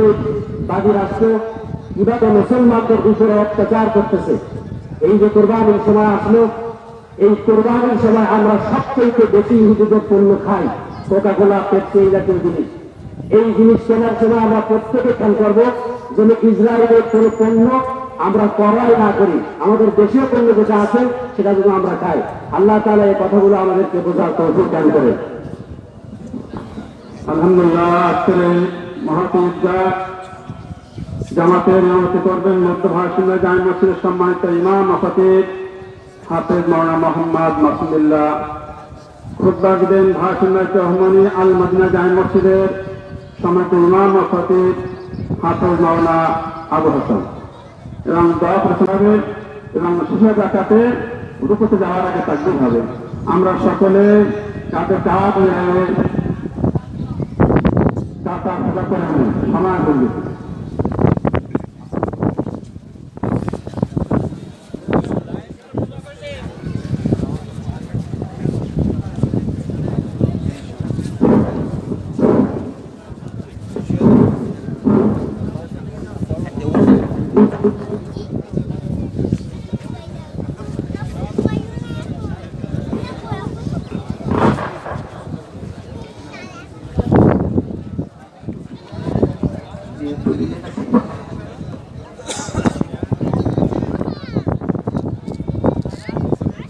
যেহেতু বাদী রাষ্ট্র কীভাবে মুসলমানদের উপরে অত্যাচার করতেছে। এই যে কোরবানির সময় আসলো, এই কোরবানির সময় আমরা সবচেয়ে বেশি ইহুদিদের পণ্য খাই কোকা কোলা পেপসি এই জাতীয় জিনিস। এই জিনিস কেনার সময় আমরা প্রত্যেকে খেয়াল করব, যেন ইসরায়েলের কোন পণ্য আমরা ক্রয় না করি। আমাদের দেশীয় পণ্য যেটা আছে, সেটা যেন আমরা খাই। আল্লাহ তালা এই কথাগুলো আমাদেরকে বোঝার তৌফিক দান করে আলহামদুলিল্লাহ এই মহতি ঈদগাহ জামাতের নিয়মিত করবেন মধ্য ভারতীয় জামি মসজিদের সম্মানিত ইমাম, আফাতিব হাফেজ মৌলানা মোহাম্মদ মাসুদুল্লাহ খুদ্া দিবেন ভারতীয় রহমানী আল মদিনা জামি মসজিদের সম্মানিত ইমাম, আফাতিব হাফেজ মৌলানা আবু হাসান। এবং দোয়া প্রশ্ন এবং শেষের ডাকাতে রূপতে যাওয়ার আগে তাকবির হবে। আমরা সকলে কাঁধে কাঁধ মিলিয়ে টাকা পূজা করে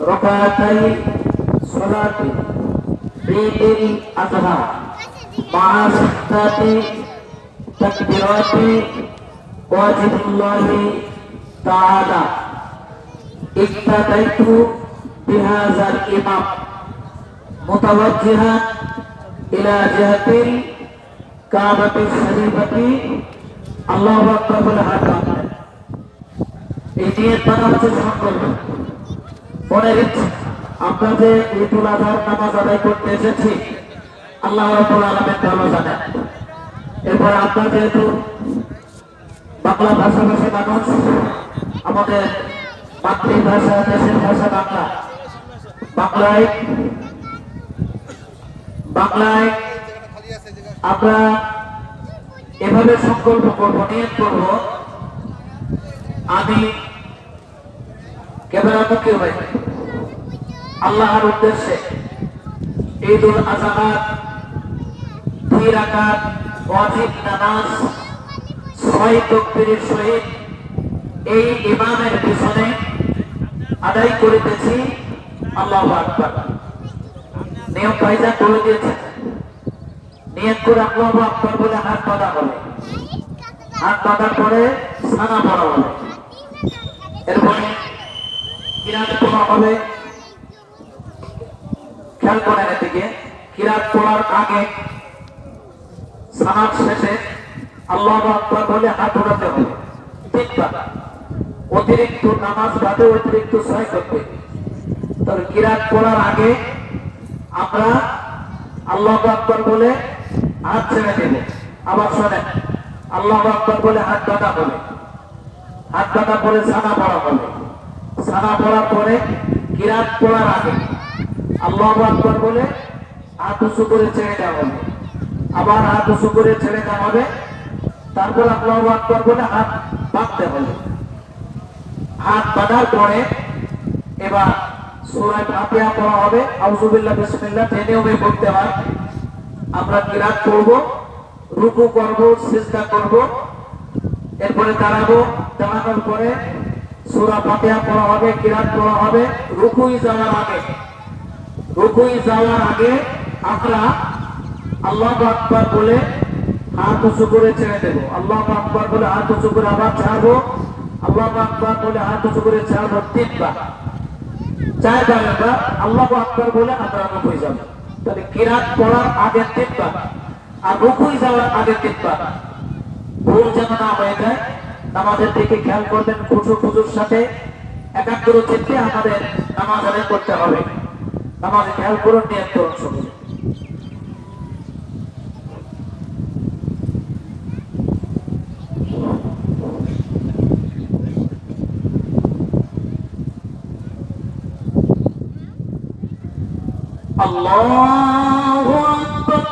ركعتي صلاة عيد الأضحى مع ستة تكبيرات واجب الله تعالى اقتديت بهذا الإمام متوجها إلى جهة الكعبة الشريفة الله أكبر বলে হাত বাঁধলেন। এই নিয়ে তারা হচ্ছে সংকল্প রেখে আমরা যে ঈদুল আজহার নামাজ আদায় করতে এসেছি। আল্লাহ রাব্বুল ভালো জানেন। এরপর আমরা যেহেতু বাংলা ভাষাভাষী মানুষ, আমাদের মাতৃভাষা, দেশের ভাষা বাংলা। বাংলায় বাংলায় আমরা এভাবে সংকল্প করব, নিয়ত করব। আমি ক্যামেরামুখী হয়ে আল্লাহর উদ্দেশ্যে ঈদ উল আজহার দুই রাকাত ওয়াজিব নামাজ, ছয় তকবীরের সহিত এই ইমামের পিছনে আদায় করিতেছি। আল্লাহ আকবার। নিয়ম পাইজা করে দিয়েছে। নিয়ত করে আল্লাহ আকবার বলে হাত বাঁধা হবে। হাত বাঁধার পরে সানা পড়া হবে। এরপরে কিরাত পড়া হবে। খেয়াল করেন এদিকে, কিরাত পড়ার আগে সানাত শেষে আল্লাহ আকবার বলে হাত উঠাতে হবে। তিনবার অতিরিক্ত নামাজ বাদে অতিরিক্ত ছয় করবে তবে কিরাত পড়ার আগে আমরা আল্লাহ আকবার বলে হাত ছেড়ে দেব। আবার শোনেন, আল্লাহ আকবার বলে হাত বাঁধা হবে। হাত বাঁধা পরে সানা পড়া হবে। সানা পড়ার পরে কিরাত পড়ার আগে আল্লাহ আকবর বলে, হাত উঁচু করে ছেড়ে দেওয়া হবে। আবার হাত উঁচু করে ছেড়ে দেওয়া হবে। তারপর আল্লাহ আকবর বলে, হাত বাঁধতে হবে। হাত বাঁধার পরে এবার সুরায় ফাতিহা পড়া হবে। আউযুবিল্লাহ, বিসমিল্লাহ টেনেও পড়তে হয়। আমরা কিরাত করব, রুকু করব, সিজদা করব। এরপরে দাঁড়াবো। দাঁড়ানোর পরে সুরা ফাতিহা পড়া হবে কিরাত পড়া হবে। রুকুই যাওয়ার আগে রুকুই যাওয়ার আগে আমরা আল্লাহ আকবার বলে হাত উঁচু করে ছেড়ে দেব। আল্লাহ আকবার বলে হাত উঁচু করে আবার ছাড়বো। আল্লাহ আকবার বলে হাত উঁচু করে ছাড়বো তিনবার। চারবার এবার আল্লাহ আকবার বলে আমরা রুকুই যাব। তাহলে কিরাত পড়ার আগে তিনবার আর রুকুই যাওয়ার আগে তিনবার। ভুল যেন না হয়ে যায়, নামাজের দিকে খেয়াল করবেন খুশু খুশুর সাথে একাগ্র চিত্তে আমাদের নামাজ করতে হবে। নামাজে খেয়াল করুন নিয়ত করুন সকলে। আল্লাহু আকবার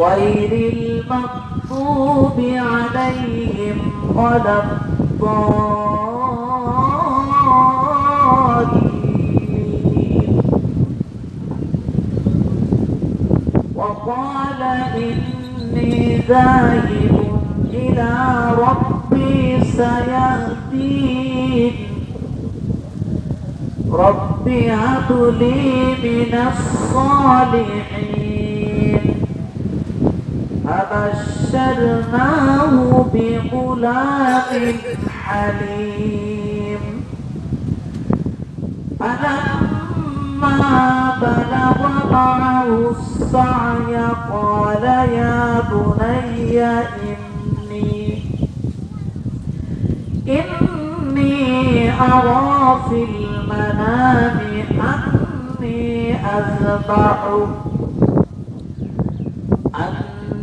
غير المغضوب عليهم ولا الضالين. وقال إني ذاهب إلى ربي سيهدين. رب هب لي من الصالحين فبشرناه بغلام حليم. فلما بلغ معه السعي قال يا بني إني إني أرى في المنام أني أذبحك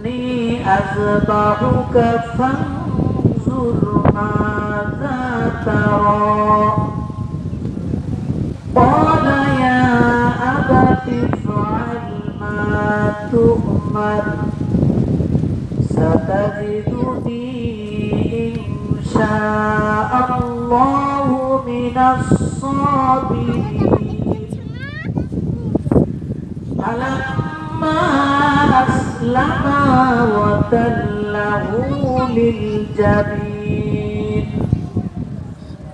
أني أذبحك فانظر ماذا ترى قال يا أبت افعل ما تؤمر ستجدني إن شاء الله من الصابرين فلما أسلما وتله للجبين.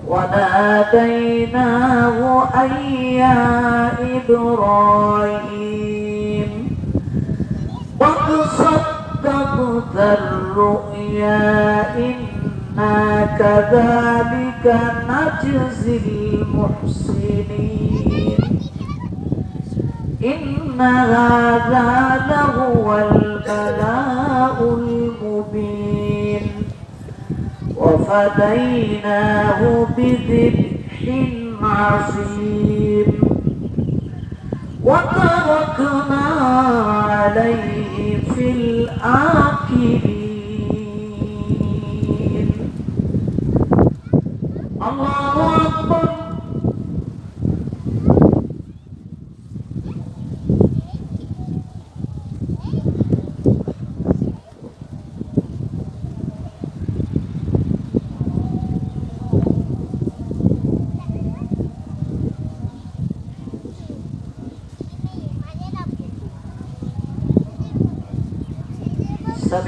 وناديناه أن يا إبراهيم. قد صدقت الرؤيا إنا كذلك نجزي المحسنين. إن هذا لهو البلاء المبين. وفديناه بذبح عظيم. وتركنا عليه في الآخرين. الله أكبر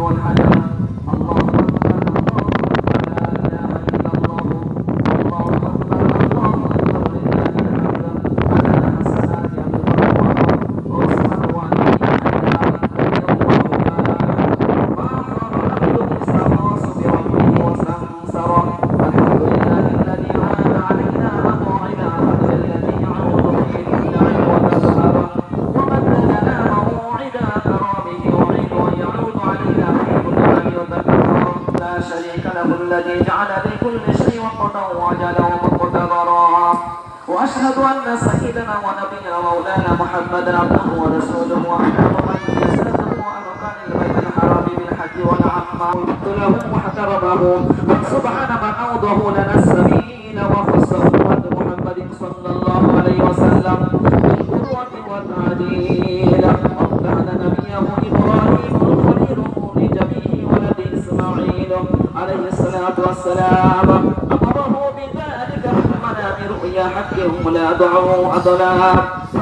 anyone محمدا عبده ورسوله وخير من يسلمه واركان البيت الحرام بالحج والعمه له واحترمه سبحان من أوضه لنا السبيل وخصه محمد صلى الله عليه وسلم. بالقدوه والعديل. وكان نبيه إبراهيم خليله لجميع ولد إسماعيل عليه الصلاة والسلام. أمره بذلك في المنام رؤيا حقهم لا دعوا فقال